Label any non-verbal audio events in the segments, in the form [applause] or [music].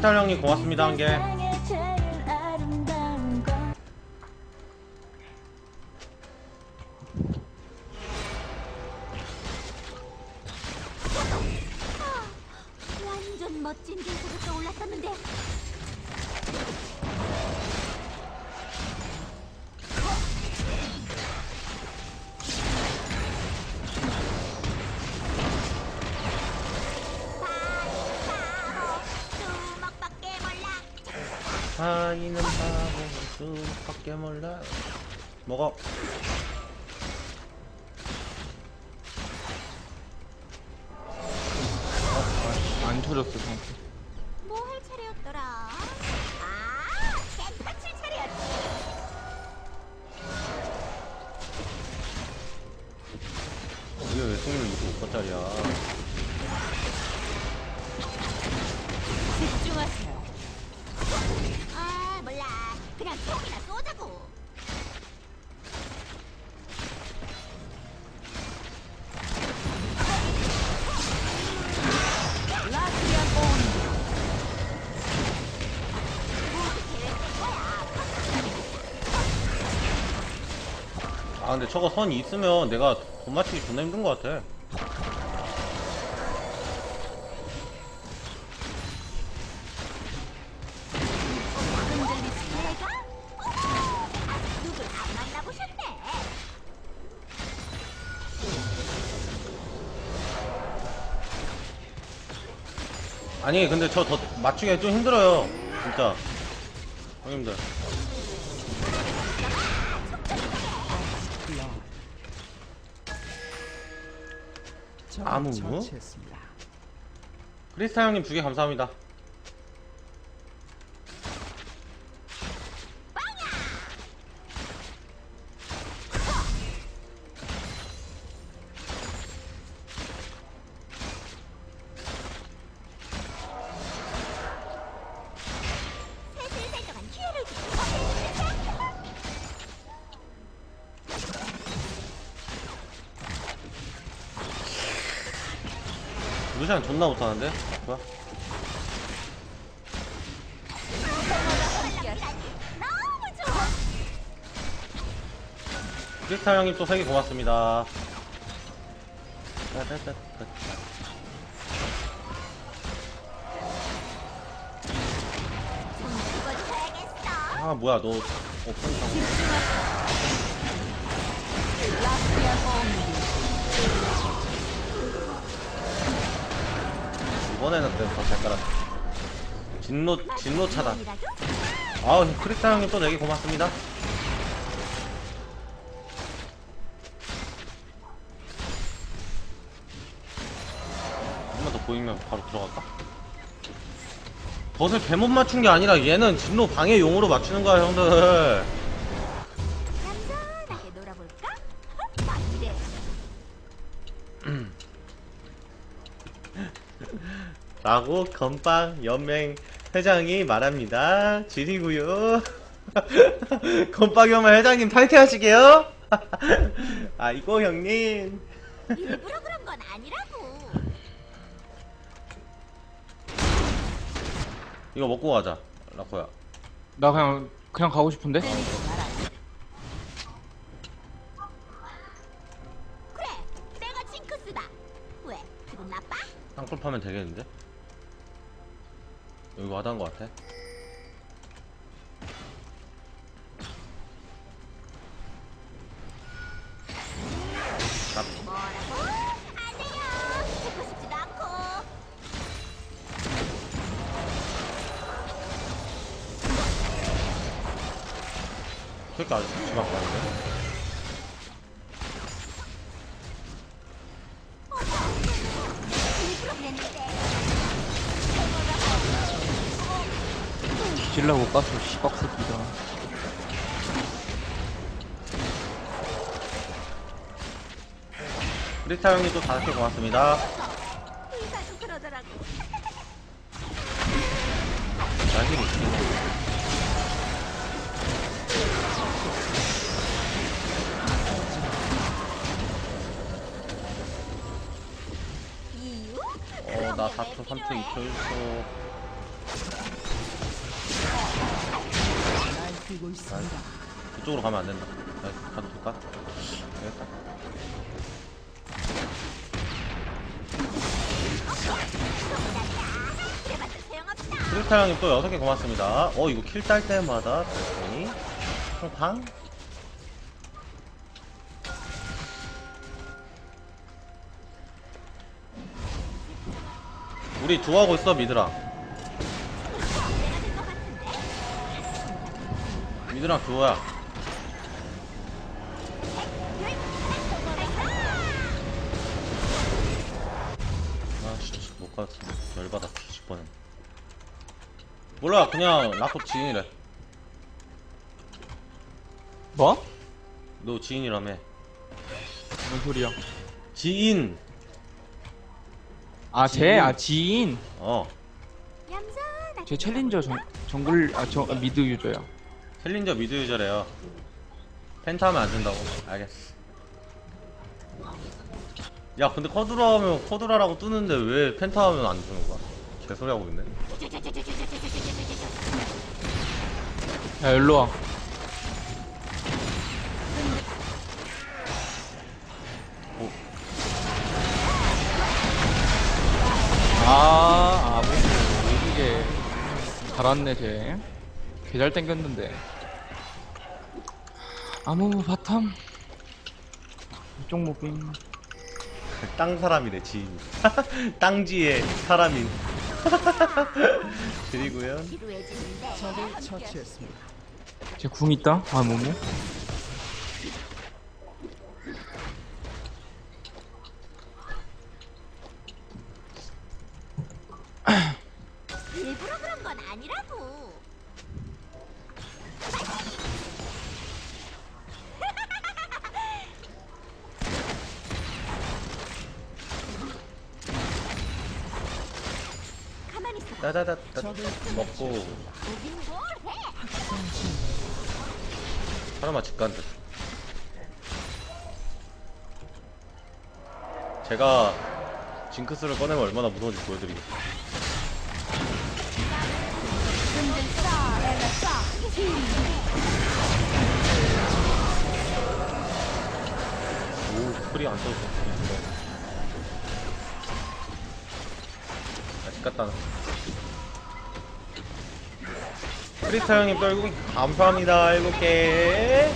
크리스탈 형님 고맙습니다 한 개. 아이는 바보 수밖에 몰라. 먹어. 안 터졌어 상태 그냥 총이나 쏘자고 온. 아 근데 저거 선 있으면 내가 돈 맞추기 존나 힘든 것 같아. 아니 근데 저 더 맞추기가 좀 힘들어요. 진짜. 형님들. 아무 무? 크리스탈 형님 두 개 감사합니다. 루시안 존나 못하는데? 뭐야? 크리스탈 형님 또 세개 고맙습니다. 아 뭐야 너 오픈 상 이번에는 또더잘 깔았다. 진로 진로 차다. 이라도? 아우 크리스탈 형님 또네개 고맙습니다. 한 번 더 보이면 바로 들어갈까? 덫을 개못 맞춘 게 아니라 얘는 진로 방해용으로 맞추는 거야 형들. 라고 건빵 연맹 회장이 말합니다. 지리구요. [laughs] 건빵 연맹 회장님 탈퇴하시게요? [laughs] 아이고 형님. 일부러 그런 건 아니라고 이거 먹고 가자. 라코야. 나 그냥 그냥 가고 싶은데. 그래 내가 징크스다 왜 기분 나빠? 땅굴 파면 되겠는데? 여기 와닿은 것 같아. 그러니까 아직 집 앞에 왔는데? 질러 못 갔어 씨박 새끼다 크리스탈 형님 또 다섯 개 고맙습니다. 의사도 그러더라고 자신 있지. 이유? 어, 나 4초, 3초, 2초, 1초. 그쪽으로 가면 안 된다. 나 가도 될까? 되겠다. 크리스탈 형님 또 6개 고맙습니다. 어, 이거 킬 딸 때마다 달팽이. 방? 우리 두하고 있어, 미드랑. 미드랑 두호야. 아, 진짜 못 갔어. 열받아. 뒤집 뻔했네. 몰라, 그냥 라코 지인이래. 뭐? 너 지인이라며. 뭔 소리야? 지인! 아, 쟤? 아, 지인? 어. 얌전하게. 쟤 챌린저 정, 정글, 아, 저, 아, 미드 유저야. 챌린저 미드 유저래요. 펜타 하면 안 된다고. 알겠어. 야, 근데 커드라 하면 커드라라고 뜨는데 왜 펜타 하면 안 주는 거야? 개소리 하고 있네. 야, 일로 와. 오. 아, 아무, 이게. 잘았네, 쟤. 개잘 땡겼는데. 아무 바텀. 이쪽 무빙. 땅 사람이네, 지인. [laughs] 땅지의 사람인. [laughs] 그리고요. 지루해지는데. 쟤궁 있다? 아, 뭐뭐? 일부러 그런 건 아니라고. 가만히 있어. 따다다다 먹고 오긴 뭘 해? 사람아 집 간다. 제가 징크스를 꺼내면 얼마나 무서운지 보여드리겠습니다. 프리 안 써도 돼. 아직 갔다 나. 크리스탈 형님 또 7개 감사합니다. 7개.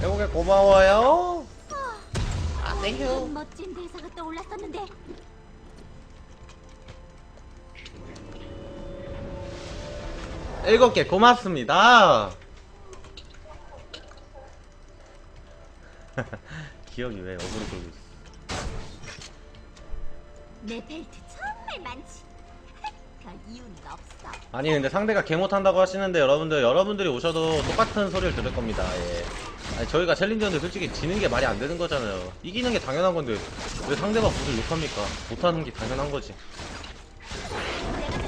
7개 고마워요. 아, 땡큐. 멋진 대사가 떠올랐었는데. 일곱 개 고맙습니다. [laughs] 기억이 왜 어그로 끌고 있어? 내 벨트 정말 많지. [laughs] 별 이유는 없어. 아니 근데 상대가 개 못한다고 하시는데 여러분들 여러분들이 오셔도 똑같은 소리를 들을 겁니다. 예. 아니 저희가 챌린저인데 솔직히 지는 게 말이 안 되는 거잖아요. 이기는 게 당연한 건데 왜 상대가 무슨 욕합니까? 못하는 게 당연한 거지.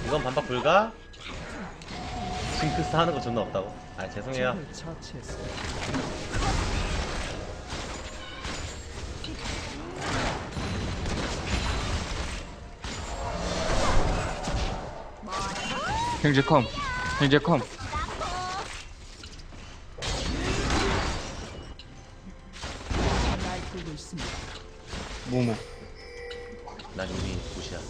이건 반박 불가? 징크스 하는 거 존나 없다고? 아 죄송해요. 행제 컴. 행제 컴. 뭐뭐. 난 이미 무시야.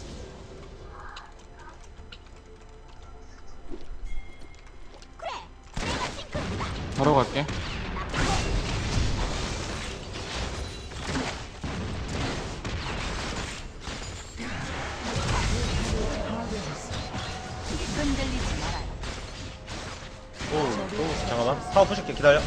바로 갈게. 푸실게 기다려.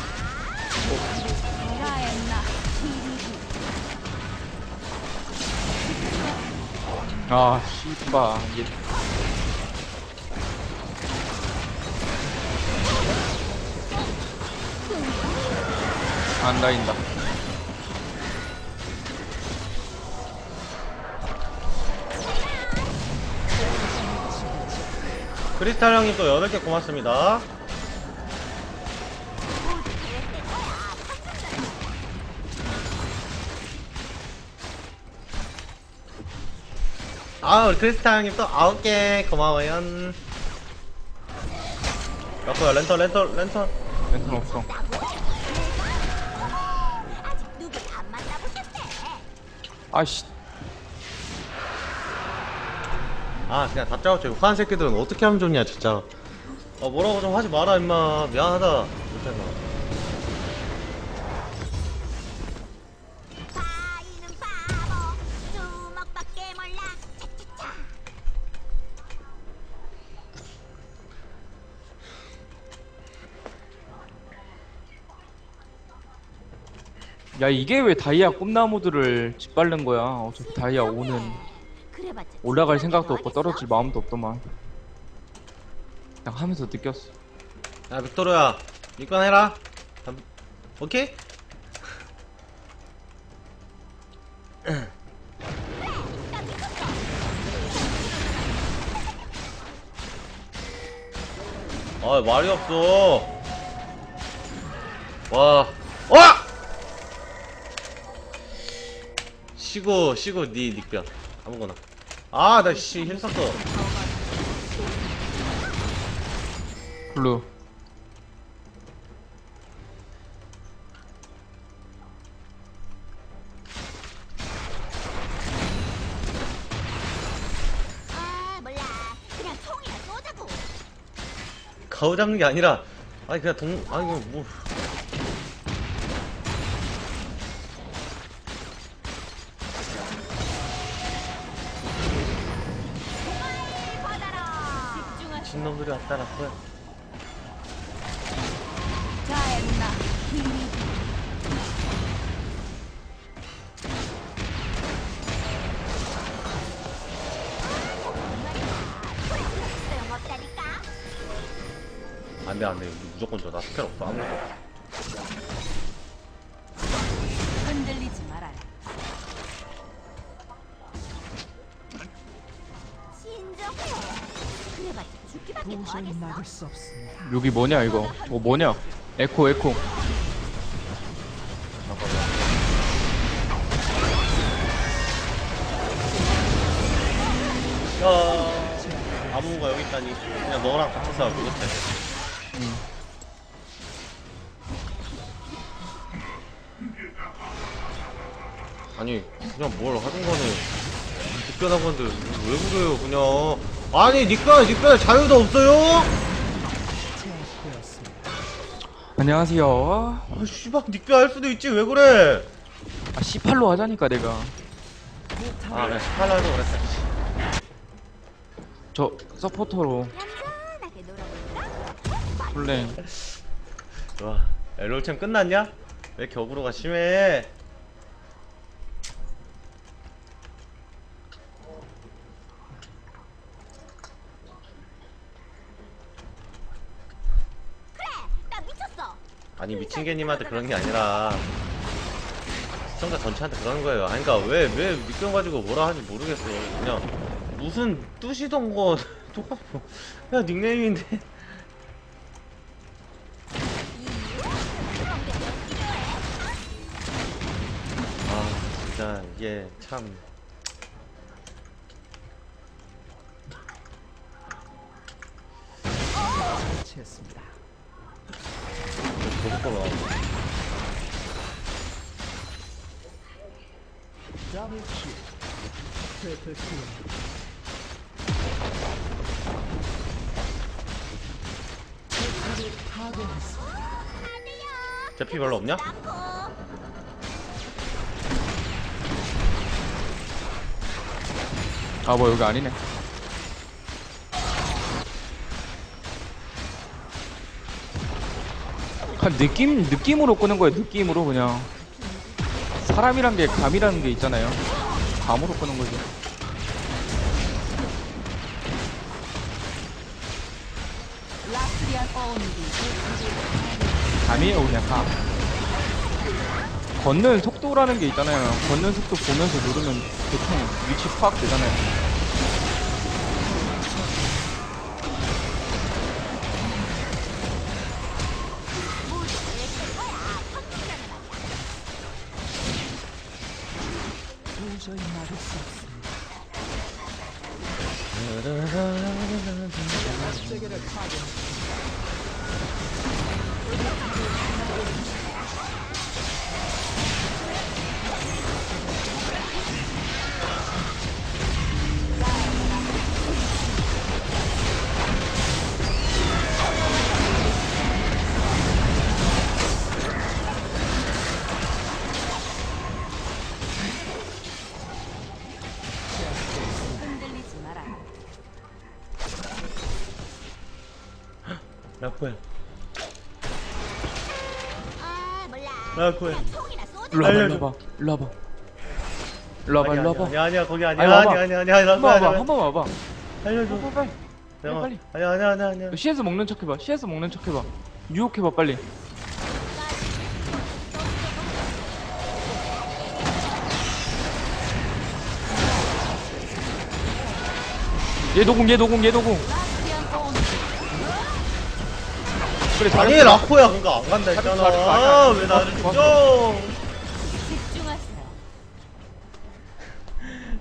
아, 씨바. 얘. 안 다인다. 크리스탈 형님 또 8개 고맙습니다. 아, 우리 크리스탈 형님 또 9개. 고마워요. 야코야 랜턴 랜턴 랜턴. 랜턴 없어. 아직 누구 안 만나보셨대? 아씨. 아 그냥 다 짜고 저 화한 새끼들은 어떻게 하면 좋냐 진짜. 아 뭐라고 좀 하지 마라 임마. 미안하다. 못해서 야 이게 왜 다이아 꿈나무들을 짓밟는 거야 어차피 다이아 오는 올라갈 생각도 게 없고 어딨어? 떨어질 마음도 없더만 그냥 하면서 느꼈어 야 빅토르야 이건 해라 담- 오케이? [laughs] 아 말이 없어 와 와! 시고 시고 니 닉변 아무거나. 아 나씨힐 썼어. 블루. 아 몰라. 그냥 총이나 쏘자고. 가오 잡는 게 아니라 아니 그냥 동 아니 이거 뭐 놈들이 왔다 갔어 자, 엔나. 힘이 소용없다니까 안돼 안돼. 무조건 줘 나 스펠 없어. 아무것도 없어 더 하겠어 여기 뭐냐 이거? 어 뭐냐? 에코 에코. 잠깐만 야 아무가 여기 있다니. 그냥 너랑 같이 싸워 그것해 아니 그냥 뭘 하든 간에 닉변한 건데 왜 그래요 그냥? 아니 닉변 닉변 자유도 없어요? 안녕하세요. 아 씨발 닉변 할 수도 있지 왜 그래? 아 C8로 하자니까 내가. 아 그래 18로 해도 그랬어. 저 서포터로. 얌전하게 놀아볼까? 플레인 좋아 엘롤챔 끝났냐? 왜 격으로가 심해 아니 미친 개님한테 그런 게 아니라 시청자 전체한테 그러는 거예요. 아니 그니까 왜왜 닉변 가지고 뭐라 하는지 모르겠어요 그냥 무슨 뚜시던 거 [laughs] 똑같고. 그냥 닉네임인데. 아 진짜 이게 참. 계속 나와 제피 별로 없냐? 아 뭐 여기 아니네 그냥 느낌 느낌으로 끄는 거예요. 느낌으로 그냥. 사람이란 게 감이라는 게 있잖아요. 감으로 끄는 거죠. 감이에요 그냥 감. 걷는 속도라는 게 있잖아요. 걷는 속도 보면서 누르면 대충 위치 파악 되잖아요 라코야 아 몰라. 라코야 그냥 총이나 쏘자. 일로 와봐. 일로 와봐 일로 와봐 일로 와봐. 일로 와봐 아니야 아니야 거기 아니야. 아니. 아니야 아니야 아니야 한번 와봐 라코야. 한번 와봐. 알려줘. 빨리 빨리. 내가- 빨리. 아니야 아니야 아니야 아니야. CS 먹는 척 해봐 CS 먹는 척 해봐. 유혹해봐 빨리. 얘 노공 얘 노공 얘 노공 그래 아니 잘했어. 라코야 그거 안 간다 잘했어, 했잖아 잘했어, 아, 잘했어. 왜 나를 좋았어, 죽여 집중하세요.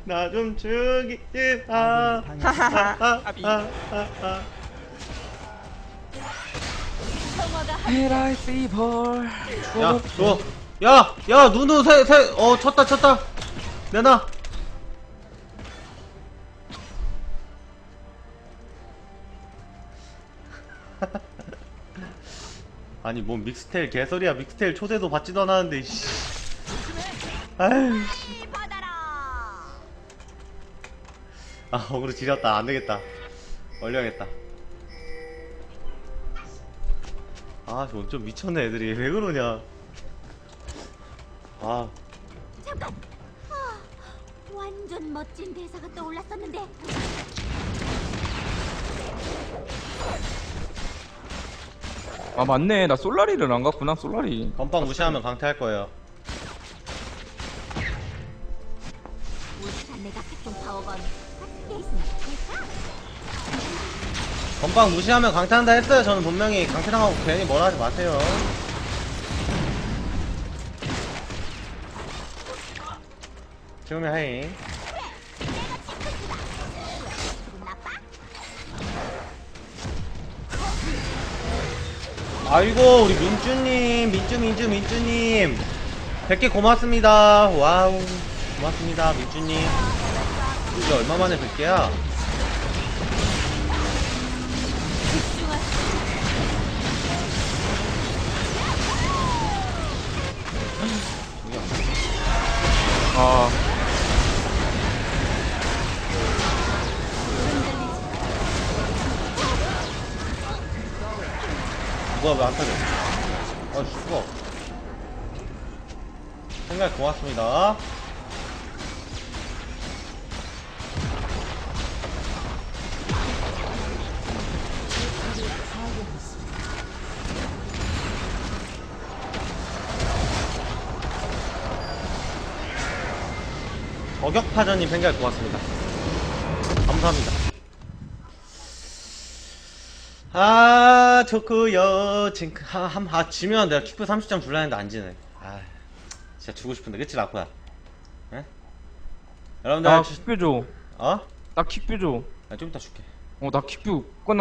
나 좀 죽이지 마 아, 아, 아, 아, 아. 평화가 헤라이 피벌 야, 줘. 야, 야, 누누 세, 세, 어, 쳤다, 쳤다. 내놔. 아니, 뭔 믹스테일 개소리야. 믹스테일 초대도 받지도 않았는데, 씨. 아유, 씨. 아, 어그로 지렸다. 안 되겠다. 얼려야겠다. 아, 저좀 미쳤네, 애들이. 왜 그러냐. 아, 잠깐. 아, 완전 멋진 대사가 떠올랐었는데. 아 맞네 나 솔라리를 안 갔구나 솔라리 건빵 무시하면 강퇴할 거예요. 건빵 무시하면 강퇴한다 했어요. 저는 분명히 강퇴당하고 괜히 뭐라 하지 마세요. 지금이 하이. 아이고 우리 민주님, 민주 민주 민주님. 100개 고맙습니다. 와우. 고맙습니다, 민주님. 이게 얼마 만에 100개야? 왜안 타져? 아 죽어. 생각 고맙습니다. 저격파전님 생각 고맙습니다. 감사합니다. 아, 좋구요. 지금, 하, 함, 아, 지면 내가 킥프 30점 줄라 했는데 안 지네. 아, 진짜 주고 싶은데, 그치, 라코야? 예? 여러분들, 나 주- 킥뷰 줘나 어? 킥뷰 줘어 나 아, 좀 이따 줄게. 킥뷰 끝나